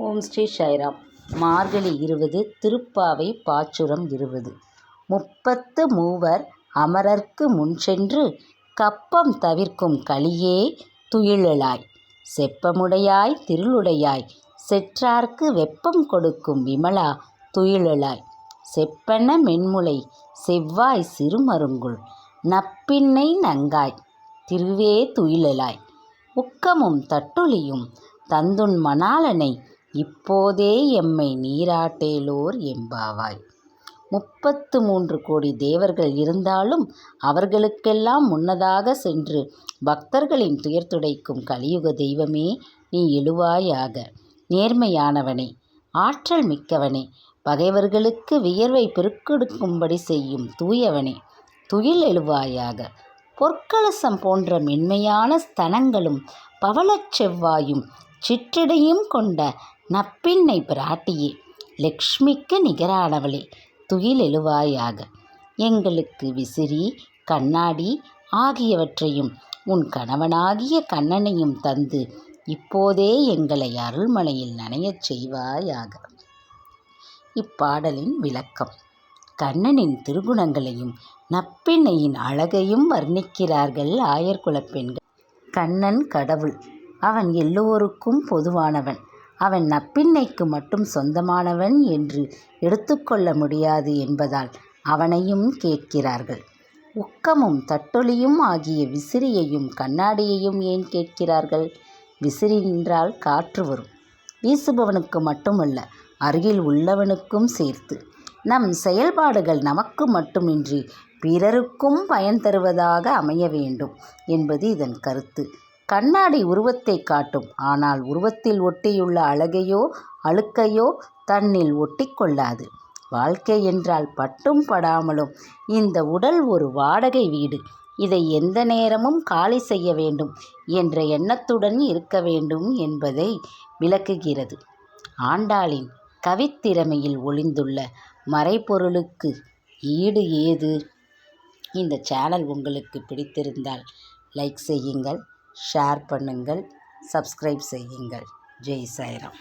ஓம் ஸ்ரீ சாய்ராம் மார்கழி இருபது திருப்பாவை பாச்சுரம் இருபது. முப்பத்து மூவர் அமரர்க்கு முன் சென்று கப்பம் தவிர்க்கும் களியே துயிலலாய். செப்பமுடையாய் திருளுடையாய் செற்றார்க்கு வெப்பம் கொடுக்கும் விமலா துயிலலாய். செப்பன மென்முலை செவ்வாய் சிறுமருங்குள் நப்பின்னை நங்காய் திருவே துயிலலாய். உக்கமும் தட்டுளியும் தந்துன் மணாலனை இப்போதே எம்மை நீராட்டேலோர் எம்பாவாய் முப்பத்து மூன்று கோடி தேவர்கள் இருந்தாலும் அவர்களுக்கெல்லாம் முன்னதாக சென்று பக்தர்களின் துயர் துடைக்கும் கலியுக தெய்வமே நீ எழுவாயாக. நேர்மையானவனே ஆற்றல் மிக்கவனே பகைவர்களுக்கு வியர்வை பெருக்கெடுக்கும்படி செய்யும் தூயவனே துயில் எழுவாயாக. பொற்கலசம் போன்ற மென்மையான ஸ்தனங்களும் பவளச் செவ்வாயும் சிற்றிடையும் கொண்ட நப்பின்னை பிராட்டியே லக்ஷ்மிக்கு நிகரானவளே துயில் எழுவாயாக எங்களுக்கு விசிறி கண்ணாடி ஆகியவற்றையும் உன் கணவனாகிய கண்ணனையும் தந்து இப்போதே எங்களை அருள்மனையில் நனையச் செய்வாயாக. இப்பாடலின் விளக்கம். கண்ணனின் திருகுணங்களையும் நப்பின்னையின் அழகையும் வர்ணிக்கிறார்கள் ஆயர்குலப் பெண்கள். கண்ணன் கடவுள். அவன் எல்லோருக்கும் பொதுவானவன். அவன் நப்பின்னைக்கு மட்டும் சொந்தமானவன் என்று எடுத்துக்கொள்ள முடியாது என்பதால் அவனையும் கேட்கிறார்கள். உக்கமும் தட்டொலியும் ஆகிய விசிறியையும் கண்ணாடியையும் ஏன் கேட்கிறார்கள்? விசிறி நின்றால் காற்று வரும். வீசுபவனுக்கு மட்டுமல்ல அருகில் உள்ளவனுக்கும் சேர்த்து. நம் செயல்பாடுகள் நமக்கு மட்டுமின்றி பிறருக்கும் பயன் தருவதாக அமைய வேண்டும் என்பது இதன் கருத்து. கண்ணாடி உருவத்தை காட்டும். ஆனால் உருவத்தில் ஒட்டியுள்ள அழகையோ அழுக்கையோ தன்னில் ஒட்டிக்கொள்ளாது வாழ்க்கை என்றால் பட்டும் படாமலும் இந்த உடல் ஒரு வாடகை வீடு. இதை எந்த நேரமும் காலி செய்ய வேண்டும். என்ற எண்ணத்துடன் இருக்க வேண்டும் என்பதை விளக்குகிறது. ஆண்டாளின் கவித்திறமையில் ஒளிந்துள்ள மறைபொருளுக்கு ஈடு ஏது? இந்த சேனல் உங்களுக்கு பிடித்திருந்தால் லைக் செய்யுங்கள். ஷேர் பண்ணுங்கள் சப்ஸ்கிரைப் செய்யுங்கள் ஜெய் சாய்ராம்